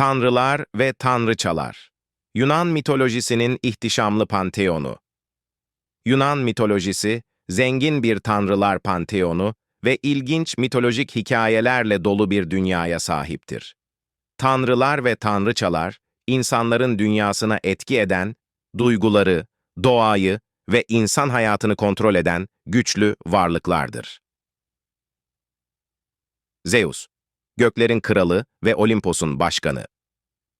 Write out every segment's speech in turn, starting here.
Tanrılar ve Tanrıçalar Yunan mitolojisinin ihtişamlı panteonu Yunan mitolojisi, zengin bir tanrılar panteonu ve ilginç mitolojik hikayelerle dolu bir dünyaya sahiptir. Tanrılar ve tanrıçalar, insanların dünyasına etki eden, duyguları, doğayı ve insan hayatını kontrol eden güçlü varlıklardır. Zeus, göklerin kralı ve Olimpos'un başkanı.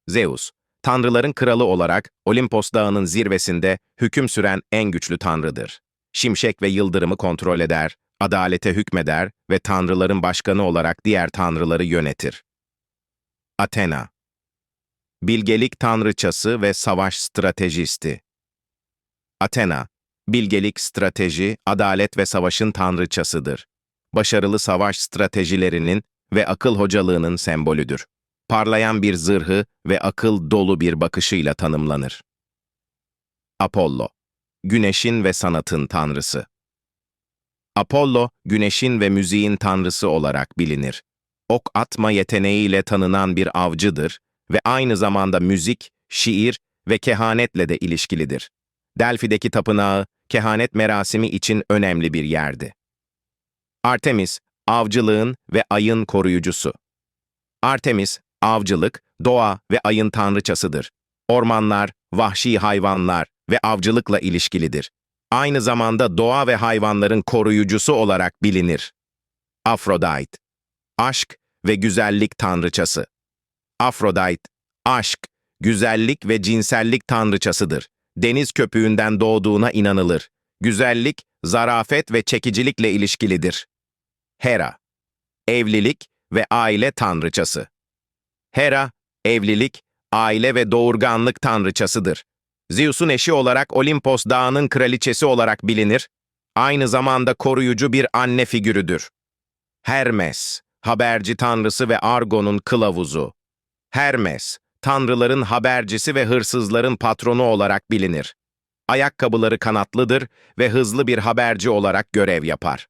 Zeus, tanrıların kralı olarak Olimpos dağının zirvesinde hüküm süren en güçlü tanrıdır. Şimşek ve yıldırımı kontrol eder, adalete hükmeder ve tanrıların başkanı olarak diğer tanrıları yönetir. Athena Bilgelik tanrıçası ve savaş stratejisti. Athena, bilgelik, strateji, adalet ve savaşın tanrıçasıdır. Başarılı savaş stratejilerinin ve akıl hocalığının sembolüdür. Parlayan bir zırhı ve akıl dolu bir bakışıyla tanımlanır. Apollo, güneşin ve sanatın tanrısı. Apollo, güneşin ve müziğin tanrısı olarak bilinir. Ok atma yeteneğiyle tanınan bir avcıdır ve aynı zamanda müzik, şiir ve kehanetle de ilişkilidir. Delfi'deki tapınağı, kehanet merasimi için önemli bir yerdi. Artemis, avcılığın ve ayın koruyucusu. Artemis, avcılık, doğa ve ayın tanrıçasıdır. Ormanlar, vahşi hayvanlar ve avcılıkla ilişkilidir. Aynı zamanda doğa ve hayvanların koruyucusu olarak bilinir. Aphrodite, aşk ve güzellik tanrıçası. Aphrodite, aşk, güzellik ve cinsellik tanrıçasıdır. Deniz köpüğünden doğduğuna inanılır. Güzellik, zarafet ve çekicilikle ilişkilidir. Hera, evlilik ve aile tanrıçası. Hera, evlilik, aile ve doğurganlık tanrıçasıdır. Zeus'un eşi olarak Olimpos dağının kraliçesi olarak bilinir, aynı zamanda koruyucu bir anne figürüdür. Hermes, haberci tanrısı ve Argon'un kılavuzu. Hermes, tanrıların habercisi ve hırsızların patronu olarak bilinir. Ayakkabıları kanatlıdır ve hızlı bir haberci olarak görev yapar.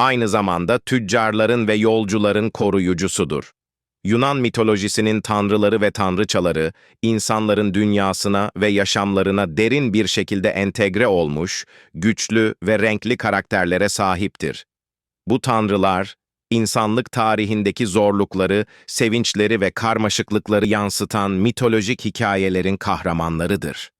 Aynı zamanda tüccarların ve yolcuların koruyucusudur. Yunan mitolojisinin tanrıları ve tanrıçaları, insanların dünyasına ve yaşamlarına derin bir şekilde entegre olmuş, güçlü ve renkli karakterlere sahiptir. Bu tanrılar, insanlık tarihindeki zorlukları, sevinçleri ve karmaşıklıkları yansıtan mitolojik hikayelerin kahramanlarıdır.